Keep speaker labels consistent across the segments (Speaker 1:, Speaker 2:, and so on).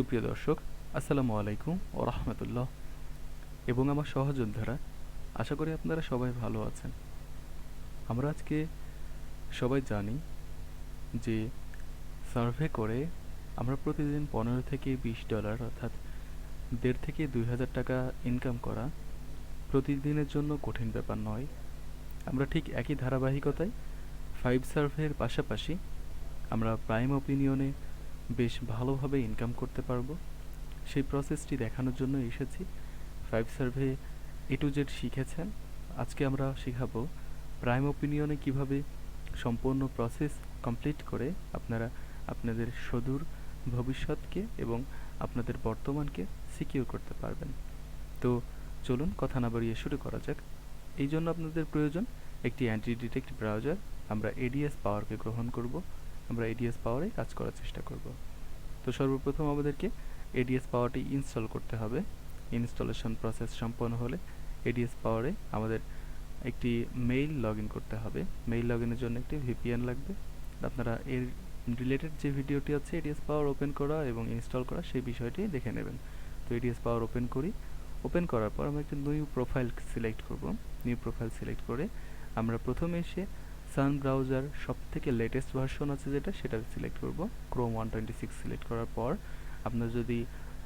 Speaker 1: সুপ্রিয় দর্শক, আসসালামু আলাইকুম ও রহমতুল্লাহ। এবং আমার সহযোদ্ধারা, আশা করি আপনারা সবাই ভালো আছেন। আমরা আজকে সবাই জানি যে সার্ভে করে আমরা প্রতিদিন পনেরো থেকে বিশ ডলার অর্থাৎ দেড় থেকে দুই হাজার টাকা ইনকাম করা প্রতিদিনের জন্য কঠিন ব্যাপার নয়। আমরা ঠিক একই ধারাবাহিকতায় ফাইভ সার্ভের পাশাপাশি আমরা প্রাইম অপিনিয়নে বেশ ভালোভাবে ইনকাম করতে পারব। সেই প্রসেসটি দেখানোর জন্য এসেছি। Five survey A to Z শিখেছেন। আজকে আমরা শেখাবো প্রাইম ওপিনিয়নে কীভাবে সম্পূর্ণ প্রসেস কমপ্লিট করে আপনারা আপনাদের সুদূর ভবিষ্যৎকে এবং আপনাদের বর্তমানকে সিকিউর করতে পারবেন। তো চলুন কথা না বাড়িয়ে শুরু করা যাক। এই জন্য আপনাদের প্রয়োজন একটি অ্যান্টি ডিটেক্ট ব্রাউজার আমরা এডিএস পাওয়ারকে গ্রহণ করব। আমরা এডিএস পাওয়ারে কাজ করার চেষ্টা করব। তো সর্বপ্রথম আমাদেরকে এডিএস পাওয়ারটি ইনস্টল করতে হবে। ইনস্টলেশন প্রসেস সম্পন্ন হলে এডিএস পাওয়ারে আমাদের একটি মেইল লগ করতে হবে। মেইল লগ জন্য একটি ভিপিএন লাগবে। আপনারা এর রিলেটেড যে ভিডিওটি আছে এডিএস পাওয়ার ওপেন করা এবং ইনস্টল করা সেই বিষয়টি দেখে নেবেন। তো এডিএস পাওয়ার ওপেন করি। ওপেন করার পর আমরা একটি নিউ প্রোফাইল সিলেক্ট করব। নিউ প্রোফাইল সিলেক্ট করে আমরা প্রথমে এসে সান ব্রাউজার সব থেকে লেটেস্ট ভার্সন আছে যেটা, সেটা সিলেক্ট করব। Chrome one twenty six select করার পর আপনার যদি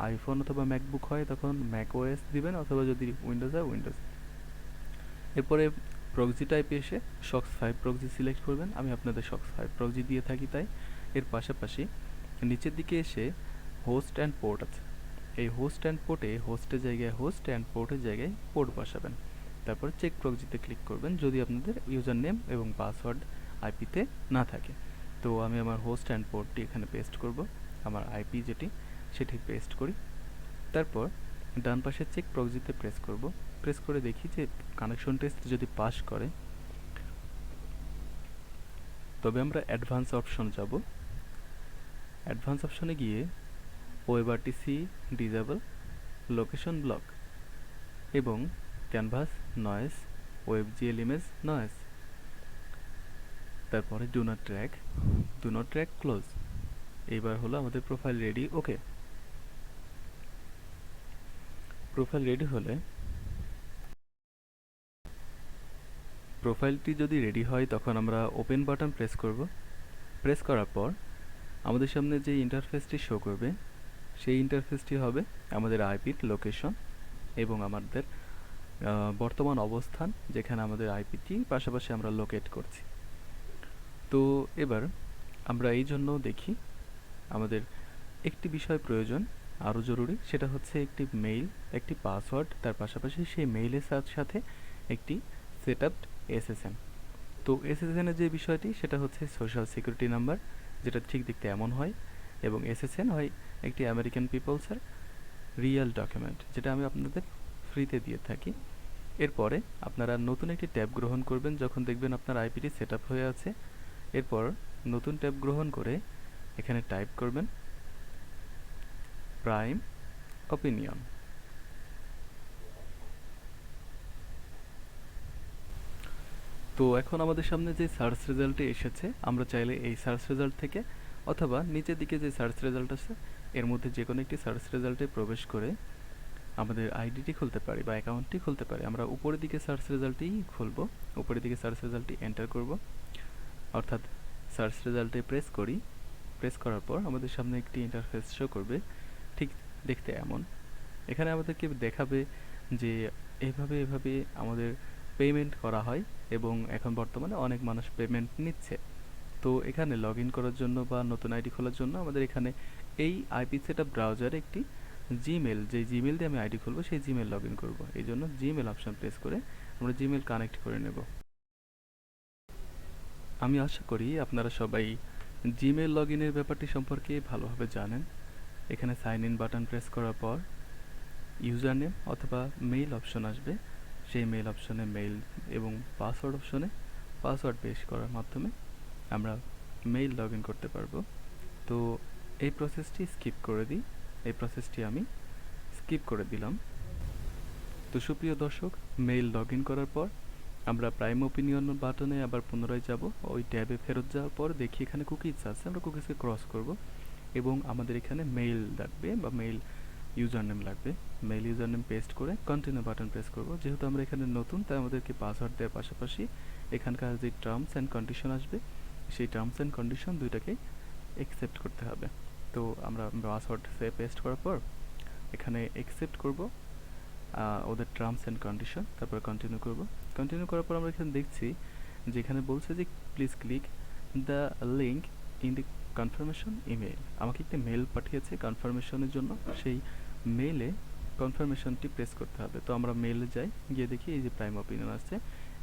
Speaker 1: আইফোন অথবা ম্যাকবুক হয়, তখন ম্যাক ওএস দিবেন অথবা যদি উইন্ডোজ হয় উইন্ডোজ এরপরে প্রক্সি টাইপে এসে শক্স ফাইভ প্রক্সি সিলেক্ট করবেন। আমি আপনাদের শক্স ফাইভ প্রক্সি দিয়ে থাকি তাই। এর পাশাপাশি নিচের দিকে এসে হোস্ট অ্যান্ড পোর্ট আছে। এই হোস্ট অ্যান্ড পোর্টে হোস্টের জায়গায় হোস্ট অ্যান্ড পোর্টের জায়গায় পোর্ট বসাবেন। তারপর চেক প্রক্সিতে ক্লিক করবেন যদি আপনাদের ইউজার নেম এবং পাসওয়ার্ড আইপিতে না থাকে। তো আমি আমার হোস্ট অ্যান্ড পোর্টটি এখানে পেস্ট করব, আমার আইপি যেটি, সেটি পেস্ট করি। তারপর ডান পাশে চেক প্রক্সিতে প্রেস করব। প্রেস করে দেখি যে কানেকশন টেস্ট যদি পাস করে, তবে আমরা অ্যাডভান্স অপশন যাব। অ্যাডভান্স অপশনে গিয়ে ওয়েবারটিসি ডিজেবল লোকেশন ব্লক এবং canvas, noise, web GL image noise. তারপরে do not track, do not track close. এইবার হলো আমাদের profile ready, okay? Profile ready হলে প্রোফাইলটি যদি রেডি হয়, তখন আমরা ওপেন বাটন প্রেস করব। প্রেস করার পর আমাদের সামনে যে ইন্টারফেসটি শো করবে, সেই ইন্টারফেসটি হবে আমাদের আইপির লোকেশন এবং আমাদের বর্তমান অবস্থান যেখানে আমাদের আইপিটি পাশাপাশি আমরা লোকেট করছি। তো এবার আমরা এই জন্য দেখি আমাদের একটি বিষয় প্রয়োজন, আরও জরুরি, সেটা হচ্ছে একটি মেইল একটি পাসওয়ার্ড তার পাশাপাশি সেই মেইলের সাথে সাথে একটি সেট আপ এসএসএন তো এসএসএনের যে বিষয়টি, সেটা হচ্ছে সোশ্যাল সিকিউরিটি নাম্বার যেটা ঠিক দেখতে এমন হয়, এবং এসএসএন হয় একটি আমেরিকান পিপলসের রিয়েল ডকুমেন্ট যেটা আমি আপনাদের ফ্রিতে দিয়ে থাকি। এরপরে আপনারা নতুন একটি ট্যাব গ্রহণ করবেন যখন দেখবেন আপনার আইপিটি সেট হয়ে আছে। এরপর নতুন ট্যাব গ্রহণ করে এখানে টাইপ করবেন প্রাইম অপিনিয়ন। তো এখন আমাদের সামনে যে সার্চ রেজাল্টটি এসেছে, আমরা চাইলে এই সার্চ রেজাল্ট থেকে অথবা নিচের দিকে যে সার্চ রেজাল্ট আছে, এর মধ্যে যে কোনো একটি সার্চ রেজাল্টে প্রবেশ করে আমাদের আইডিটি খুলতে পারি বা অ্যাকাউন্টটি খুলতে পারি। আমরা উপরের দিকে সার্চ রেজাল্টটি খুলব। উপরের দিকে সার্চ রেজাল্টটি এন্টার করব। অর্থাৎ সার্চ রেজাল্টে প্রেস করি। প্রেস করার পর আমাদের সামনে একটি ইন্টারফেস শো করবে। ঠিক দেখতে এমন। এখানে আমাদেরকে দেখাবে যে এভাবে এভাবে আমাদের পেমেন্ট করা হয় এবং এখন বর্তমানে অনেক মানুষ পেমেন্ট নিচ্ছে। তো এখানে লগ করার জন্য বা নতুন আইডি খোলার জন্য আমাদের এখানে এই আইপি সেট আপ ব্রাউজারে একটি জিমেল যে জিমেল দিয়ে আমি আইডি খুলবো, সেই জিমেল লগ ইন করব। এই জন্য জিমেল অপশন প্রেস করে আমরা জিমেল কানেক্ট করে নেব। আমি আশা করি আপনারা সবাই জিমেল লগ ইনের ব্যাপারটি সম্পর্কে ভালোভাবে জানেন। এখানে সাইন ইন বাটন প্রেস করার পর ইউজার নেম অথবা মেইল অপশন আসবে। সেই মেইল অপশনে মেইল এবং পাসওয়ার্ড অপশনে পাসওয়ার্ড পেশ করার মাধ্যমে আমরা মেইল লগ ইন করতে পারব। তো এই প্রসেসটি স্কিপ করে দিই। এই প্রসেসটি আমি স্কিপ করে দিলাম। তো সুপ্রিয় দর্শক মেইল লগ ইন করার পর আমরা প্রাইম ওপিনিয়ন বাটনে আবার পুনরায় যাব। ওই ট্যাবে ফেরত যাওয়ার পর দেখি এখানে কুকিজ আছে, আমরা কুকিজকে ক্রস করব এবং আমাদের এখানে মেইল লাগবে বা মেইল ইউজার নেম লাগবে। মেইল ইউজার নেম পেস্ট করে কন্টিনিউ বাটন প্রেস করব। যেহেতু আমরা এখানে নতুন, তাই আমাদেরকে পাসওয়ার্ড দেওয়ার পাশাপাশি এখানকার যে টার্মস অ্যান্ড কন্ডিশন আসবে, সেই টার্মস অ্যান্ড কন্ডিশন দুইটাকেই অ্যাকসেপ্ট করতে হবে। তো আমরা পাসওয়ার্ড পেস্ট করার পর এখানে একসেপ্ট করব ওদের টার্মস অ্যান্ড কন্ডিশন তারপর কন্টিনিউ করব। কন্টিনিউ করার পর আমরা এখানে দেখছি যে এখানে বলছে যে please click the link in the confirmation email আমাকে একটি মেল পাঠিয়েছে কনফার্মেশনের জন্য, সেই মেলে কনফার্মেশনটি প্রেস করতে হবে। তো আমরা মেলে যাই, গিয়ে দেখি এই যে প্রাইম অপিনিয়ন আসছে,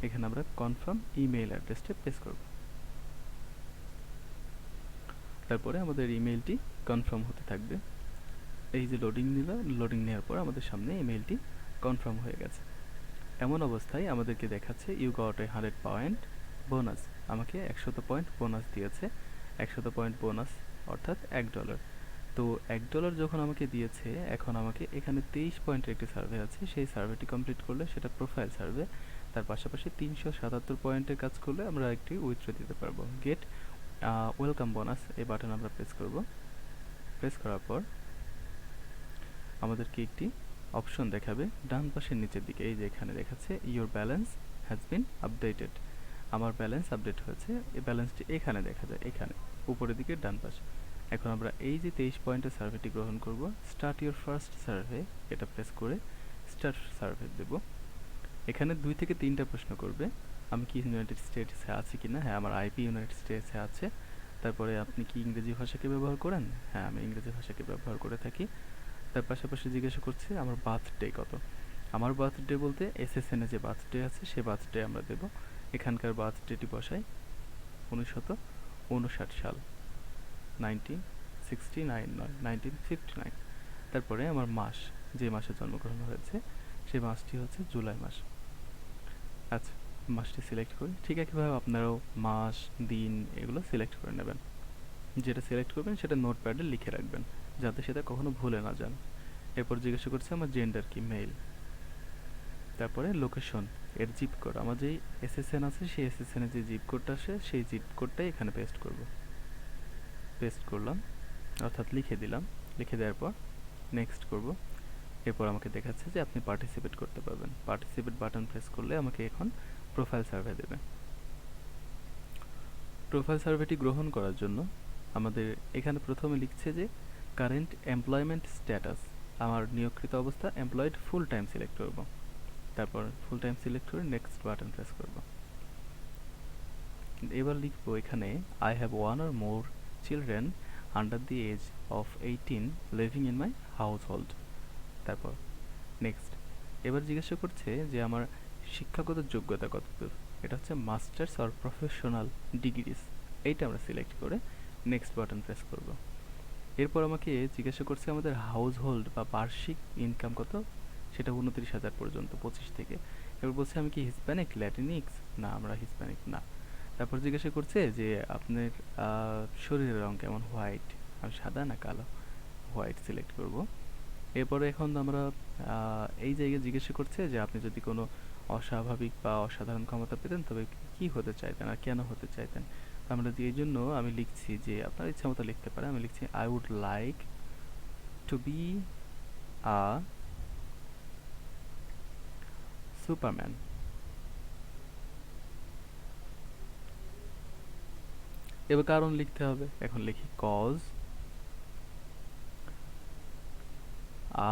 Speaker 1: এখানে আমরা কনফার্ম ইমেল অ্যাড্রেসটা প্রেস করব। তারপরে আমাদের ইমেলটি কনফার্ম হতে থাকবে। এই যে লোডিং নিল লোডিং নেওয়ার পর আমাদের সামনে ইমেলটি কনফার্ম হয়ে গেছে। এমন অবস্থায় আমাদেরকে দেখাচ্ছে you got a hundred point bonus আমাকে একশত পয়েন্ট বোনাস দিয়েছে। একশত পয়েন্ট বোনাস অর্থাৎ এক ডলার তো এক ডলার যখন আমাকে দিয়েছে, এখন আমাকে এখানে তেইশ পয়েন্টের একটি সার্ভে আছে। সেই সার্ভেটি কমপ্লিট করলে সেটা প্রোফাইল সার্ভে তার পাশাপাশি তিনশো সাতাত্তর পয়েন্টের কাজ করলে আমরা একটি উইথড্র দিতে পারব। গেট ওয়েলকাম বোনাস এই বাটন আমরা প্রেস করব। প্রেস করার পর আমাদেরকে একটি অপশন দেখাবে ডান পাশের নিচের দিকে। এই যে এখানে দেখাচ্ছে your balance has been updated আমার ব্যালেন্স আপডেট হয়েছে, এই ব্যালেন্সটি এখানে দেখা যায়, এখানে, উপরের দিকে ডান পাশে। এখন আমরা এই যে তেইশ পয়েন্টের সার্ভেটি গ্রহণ করব স্টার্ট ইউর ফার্স্ট সার্ভে এটা প্রেস করে স্টার্ট সার্ভে দেব। এখানে দুই থেকে তিনটা প্রশ্ন করবে। আমি কি ইউনাইটেড স্টেটসে আছি কি না হ্যাঁ আমার আইপি ইউনাইটেড স্টেটসে আছে। তারপরে আপনি কি ইংরেজি ভাষাকে ব্যবহার করেন? হ্যাঁ আমি ইংরেজি ভাষাকে ব্যবহার করে থাকি। তার পাশাপাশি জিজ্ঞাসা করছে, আমার বার্থডে কত? আমার বার্থডে বলতে এসএসএনে যে বার্থডে আছে, সে বার্থডে আমরা দেব। এখানকার বার্থডেটি বসাই উনিশশত উনষাট সাল নাইনটিন সিক্সটি নাইন নয় নাইনটিন ফিফটি নাইন তারপরে আমার মাস, যে মাসে জন্মগ্রহণ হয়েছে সেই মাসটি হচ্ছে জুলাই মাস। আচ্ছা মাসটি সিলেক্ট করি। ঠিক একইভাবে আপনারাও মাস, দিন এগুলো সিলেক্ট করে নেবেন। যেটা সিলেক্ট করবেন সেটা নোটপ্যাডে লিখে রাখবেন, যাতে সেটা কখনো ভুলে না যান। এরপর জিজ্ঞাসা করছে, আমার জেন্ডার কি? মেল তারপরে লোকেশন এর জিপ কোড আমার যেই এসএসএন আছে, সেই এসএসএন যে জিপ কোডটা আসে, সেই জিপ কোডটাই এখানে পেস্ট করব। পেস্ট করলাম, অর্থাৎ লিখে দিলাম। লিখে দেওয়ার পর নেক্সট করব। এরপর আমাকে দেখাচ্ছে যে আপনি পার্টিসিপেট করতে পারবেন। পার্টিসিপেট বাটন প্রেস করলে আমাকে এখন প্রোফাইল সার্ভে দেবে। প্রোফাইল সার্ভেটি গ্রহণ করার জন্য আমাদের এখানে প্রথমে লিখছে যে কারেন্ট এমপ্লয়মেন্ট স্ট্যাটাস আমার নিয়োগকৃত অবস্থা এমপ্লয়েড ফুল টাইম সিলেক্ট করব। তারপর ফুল টাইম সিলেক্ট করে নেক্সট বাটন প্রেস করব। এবার লিখব এখানে I have one or more children under the age of eighteen living in my household তারপর নেক্সট এবার জিজ্ঞাসা করছে যে, আমার শিক্ষাগত যোগ্যতা কতদূর এটা হচ্ছে মাস্টার্স অর প্রফেশনাল ডিগ্রিস এইটা আমরা সিলেক্ট করে নেক্সট বাটন প্রেস করব। এরপর আমাকে জিজ্ঞাসা করছে আমাদের হাউস হোল্ড বা বার্ষিক ইনকাম কত? সেটা উনত্রিশ হাজার পর্যন্ত, পঁচিশ থেকে। এবার বলছে, আমি কি হিসপ্যানিক ল্যাটিনিক্স না, আমরা হিসপ্যানিক না। তারপর জিজ্ঞাসা করছে যে, আপনার শরীরের রং কেমন? হোয়াইট আমি সাদা না কালো? হোয়াইট সিলেক্ট করব। এরপরে এখন আমরা এই জায়গায় জিজ্ঞাসা করছে যে, আপনি যদি কোনো অস্বাভাবিক বা অসাধারণ ক্ষমতা পেতেন, তবে কি হতে চাইতেন আর কেন হতে চাইতেন? আমরা এই জন্য আমি লিখছি যে আপনার ইচ্ছা মতো লিখতে পারে আমি লিখছি I would like to be a superman এবার কারণ লিখতে হবে। এখন লিখি cause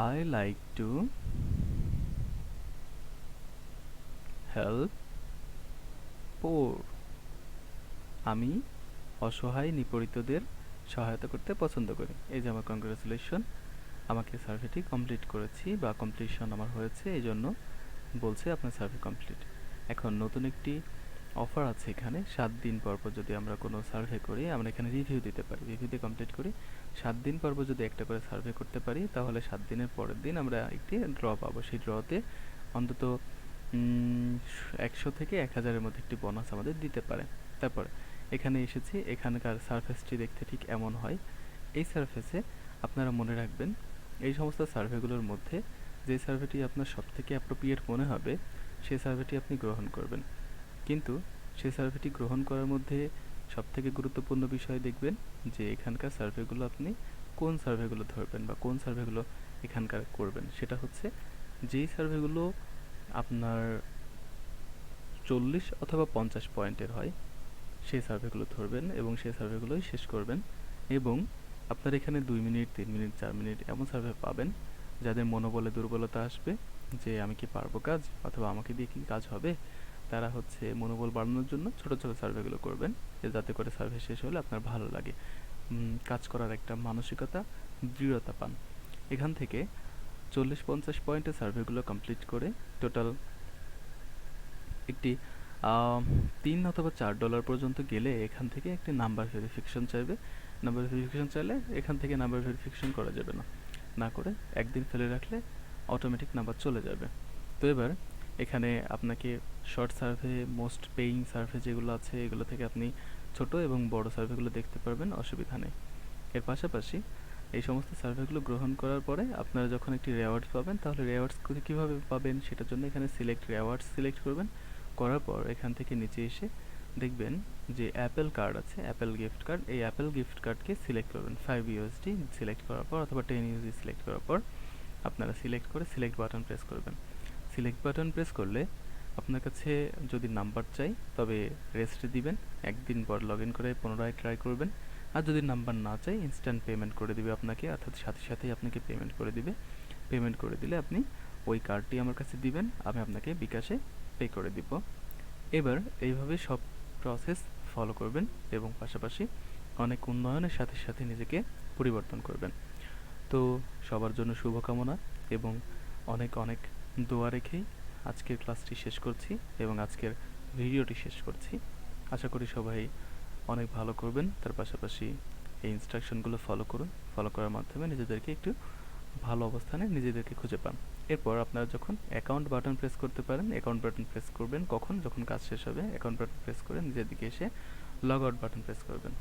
Speaker 1: I like to help poor আমি অসহায় নিপরিতদের সহায়তা করতে পছন্দ করি। এই যে আমার কংগ্রেচুলেশন আমাকে সার্ভেটি কমপ্লিট করেছি বা কমপ্লিশন আমার হয়েছে, এই জন্য বলছে আপনার সার্ভে কমপ্লিট এখন নতুন একটি অফার আছে এখানে, সাত দিন পর পর যদি আমরা কোনো সার্ভে করি, আমরা এখানে রিভিউ দিতে পারি। রিভিউ দিয়ে কমপ্লিট করি, সাত দিন পর পর যদি একটা করে সার্ভে করতে পারি, তাহলে সাত দিনের পরের দিন আমরা একটি ড্র পাবো। সেই ড্রতে অন্তত একশো থেকে এক হাজারের মধ্যে একটি বোনাস আমাদের দিতে পারে। তারপরে, এখানে এসেছি, এখানকার সারফেসটি দেখতে ঠিক এমন হয়। এই সারফেসে আপনারা মনে রাখবেন, এই সমস্ত সার্ভেগুলোর মধ্যে যে সার্ভেটি আপনার সব থেকে অ্যাপ্রোপ্রিয়েট মনে হবে, সে সার্ভেটি আপনি গ্রহণ করবেন। কিন্তু সেই সার্ভেটি গ্রহণ করার মধ্যে সবথেকে গুরুত্বপূর্ণ বিষয় দেখবেন যে এখানকার সার্ভেগুলো আপনি কোন সার্ভেগুলো ধরবেন বা কোন সার্ভেগুলো এখানকার করবেন। সেটা হচ্ছে, যেই সার্ভেগুলো আপনার চল্লিশ অথবা পঞ্চাশ পয়েন্টের হয়। সেই সার্ভেগুলো ধরবেন এবং সেই সার্ভেগুলোই শেষ করবেন এবং আপনার এখানে দুই মিনিট, তিন মিনিট, চার মিনিট এমন সার্ভে পাবেন যাদের মনোবলে দুর্বলতা আসবে যে আমি কি পারব কাজ অথবা আমাকে দিয়ে কি কাজ হবে। তারা হচ্ছে মনোবল বাড়ানোর জন্য ছোট ছোট সার্ভেগুলো করবেন যাতে করে সার্ভে শেষ হলে আপনার ভালো লাগে। কাজ করার একটা মানসিকতা, দৃঢ়তা পান। এখান থেকে চল্লিশ পঞ্চাশ পয়েন্টের সার্ভেগুলো কমপ্লিট করে টোটাল একটি তিন অথবা চার ডলার পর্যন্ত গেলে এখান থেকে একটি নাম্বার ভেরিফিকেশন চাইবে। নাম্বার ভেরিফিকেশন চাইলে এখান থেকে নাম্বার ভেরিফিকেশন করা যাবে না। না করে একদিন ফেলে রাখলে অটোমেটিক নাম্বার চলে যাবে। তো এবার এখানে আপনাকে short survey most paying survey যেগুলো আছে, এগুলো থেকে আপনি ছোট এবং বড় সার্ভেগুলো দেখতে পারবেন, অসুবিধা নেই। এর পাশাপাশি এই সমস্ত সার্ভেগুলো গ্রহণ করার পরে আপনারা যখন একটি রেওয়ার্ডস পাবেন, তাহলে রেওয়ার্ডস কীভাবে পাবেন সেটার জন্য এখানে সিলেক্ট রেওয়ার্ডস সিলেক্ট করবেন। করার পর এখান থেকে নিচে এসে দেখবেন যে অ্যাপেল কার্ড আছে অ্যাপেল গিফট কার্ড এই অ্যাপেল গিফট কার্ডকে সিলেক্ট করবেন। ফাইভ ইউএসডি সিলেক্ট করার পর অথবা টেন ইউএসডি সিলেক্ট করার পর আপনারা সিলেক্ট করে সিলেক্ট বাটন প্রেস করবেন। সিলেক্ট বাটন প্রেস করলে আপনার কাছে যদি নাম্বার চাই, তবে রেস্ট দিবেন। একদিন পর লগ ইন করে পুনরায় ট্রাই করবেন। আর যদি নাম্বার না চাই ইনস্ট্যান্ট পেমেন্ট করে দিবে আপনাকে, অর্থাৎ সাথে সাথেই আপনাকে পেমেন্ট করে দিবে। পেমেন্ট করে দিলে আপনি ওই কার্ডটি আমার কাছে দিবেন, আমি আপনাকে বিকাশে পে করে দিব। এবার এইভাবে সব প্রসেস ফলো করবেন এবং পাশাপাশি অনেক উন্নয়নের সাথে সাথে নিজেকে পরিবর্তন করবেন। তো সবার জন্য শুভকামনা এবং অনেক অনেক দোয়া রেখেই আজকের ক্লাসটি শেষ করছি এবং আজকের ভিডিওটি শেষ করছি। আশা করি সবাই অনেক ভালো করবেন। তার পাশাপাশি এই ইনস্ট্রাকশনগুলো ফলো করুন। ফলো করার মাধ্যমে নিজেদেরকে একটু ভালো অবস্থানে নিজেদেরকে খুঁজে পান। এরপর আপনারা যখন অ্যাকাউন্ট বাটন প্রেস করতে পারেন অ্যাকাউন্ট বাটন প্রেস করবেন কখন? যখন কাজ শেষ হবে অ্যাকাউন্ট বাটন প্রেস করে নিজের দিকে এসে লগ আউট বাটন প্রেস করবেন।